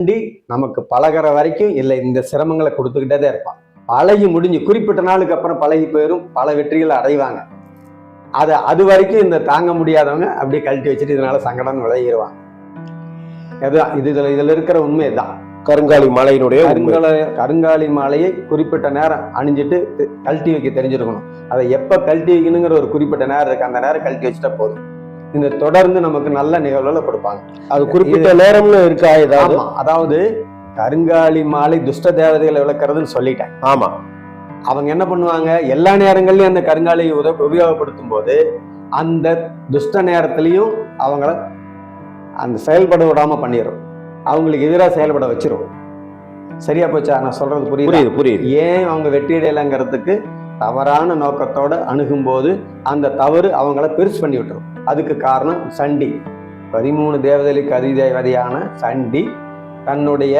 சண்டி நமக்கு பழகுற வரைக்கும் இல்லை இந்த சிரமங்களை கொடுத்துக்கிட்டே தான் இருப்பான். பழகி முடிஞ்சு குறிப்பிட்ட நாளுக்கு அப்புறம் பழகி போயிடும் பல வெற்றிகளை அடைவாங்க. அதை அது வரைக்கும் இந்த தாங்க முடியாதவங்க அப்படியே கழட்டி வச்சுட்டு இதனால சங்கடம் விளையிடுவாங்க இதுதான் இது இதுல இதுல இருக்கிற உண்மை தான். கருங்காலி மலையினுடைய. கருங்கால கருங்காலி மாலையை குறிப்பிட்ட நேரம் அணிஞ்சிட்டு கழட்டி வைக்க தெரிஞ்சிருக்கணும். அதை எப்ப கழட்டி வைக்கணுங்கிற ஒரு குறிப்பிட்ட நேரம் இருக்கு. அந்த நேரம் கழட்டி வச்சுட்டா போதும். இந்த தொடர்ந்து நமக்கு நல்ல நிகழ்வுகளை கொடுப்பாங்க. அது குறிப்பிட்ட நேரம்னு இருக்கா ஏதாவது? ஆமா அதாவது கருங்காலி மாலை துஷ்ட தேவதைகளை விளக்குறதுன்னு சொல்லிட்டேன். ஆமா. அவங்க என்ன பண்ணுவாங்க? எல்லா நேரங்கள்லயும் அந்த கருங்காலியை உத உபயோகப்படுத்தும் போது அந்த துஷ்ட நேரத்திலையும் அவங்கள அந்த செயல்பட விடாம பண்ணிடும் அவங்களுக்கு எதிராக செயல்பட வச்சிரும். சரியா போச்சா? நான் சொல்றது புரியுது? புரியுது புரியுது. ஏன் அவங்க வெற்றி அடையலைங்கிறதுக்கு தவறான நோக்கத்தோட அணுகும்போது அந்த தவறு அவங்கள பெருசு பண்ணி விட்டுரும். அதுக்கு காரணம் சண்டி. பதிமூணு தேவதைகளுக்கு அதிதேவதையான சண்டி தன்னுடைய